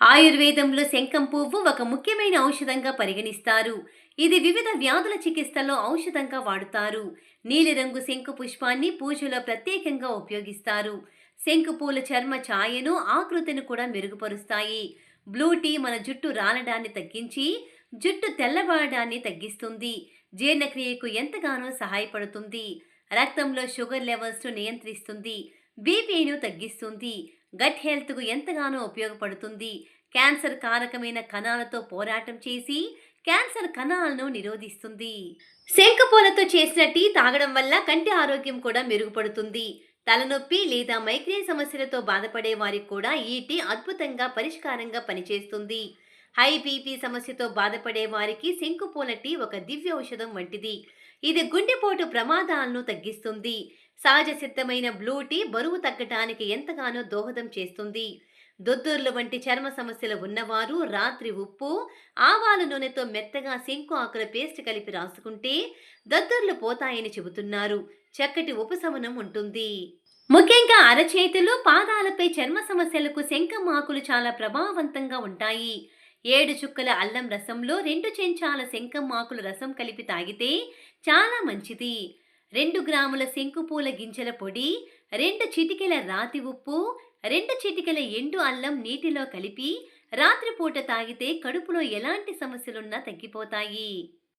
ఆయుర్వేదంలో శంఖం పువ్వు ఒక ముఖ్యమైన ఔషధంగా పరిగణిస్తారు. ఇది వివిధ వ్యాధుల చికిత్సలో ఔషధంగా వాడుతారు. నీలిరంగు శంకు పుష్పాన్ని పూజలో ప్రత్యేకంగా ఉపయోగిస్తారు. శంకు పూల చర్మ ఛాయను ఆకృతిని కూడా మెరుగుపరుస్తాయి. బ్లూ టీ మన జుట్టు రాలడాన్ని తగ్గించి జుట్టు తెల్లబడడాన్ని తగ్గిస్తుంది. జీర్ణక్రియకు ఎంతగానో సహాయపడుతుంది. రక్తంలో షుగర్ లెవెల్స్ను నియంత్రిస్తుంది. బీపీను తగ్గిస్తుంది. గట్ హెల్త్కు ఎంతగానో ఉపయోగపడుతుంది. క్యాన్సర్ కారకమైన కణాలతో పోరాటం చేసి క్యాన్సర్ కణాలను నిరోధిస్తుంది. శంఖపూలతో చేసిన టీ తాగడం వల్ల కంటి ఆరోగ్యం కూడా మెరుగుపడుతుంది. తలనొప్పి లేదా మైగ్రేన్ సమస్యలతో బాధపడే వారికి కూడా ఈ టీ అద్భుతంగా పరిష్కారంగా పనిచేస్తుంది. హై బీపీ సమస్యతో బాధపడే వారికి శంకుపూల టీ ఒక దివ్య ఔషధం వంటిది. ఇది గుండెపోటు ప్రమాదాలను తగ్గిస్తుంది. సహజ సిద్ధమైన బ్లూ టీ బరువు తగ్గటానికి ఎంతగానో దోహదం చేస్తుంది. దొద్దుర్లు వంటి చర్మ సమస్యలు ఉన్నవారు రాత్రి ఉప్పు ఆవాల నూనెతో మెత్తగా శంకు ఆకుల పేస్ట్ కలిపి రాసుకుంటే దద్దుర్లు పోతాయని చెబుతున్నారు. చక్కటి ఉపశమనం ఉంటుంది. ముఖ్యంగా అరచేతులు పాదాలపై చర్మ సమస్యలకు శంఖం ఆకులు చాలా ప్రభావవంతంగా ఉంటాయి. ఏడు చుక్కల అల్లం రసంలో రెండు చెంచాల శంఖం ఆకుల రసం కలిపి తాగితే చాలా మంచిది. రెండు గ్రాముల శంకుపూల గింజల పొడి రెండు చిటికెల రాతి ఉప్పు రెండు చిటికెల ఎండు అల్లం నీటిలో కలిపి రాత్రిపూట తాగితే కడుపులో ఎలాంటి సమస్యలున్నా తగ్గిపోతాయి.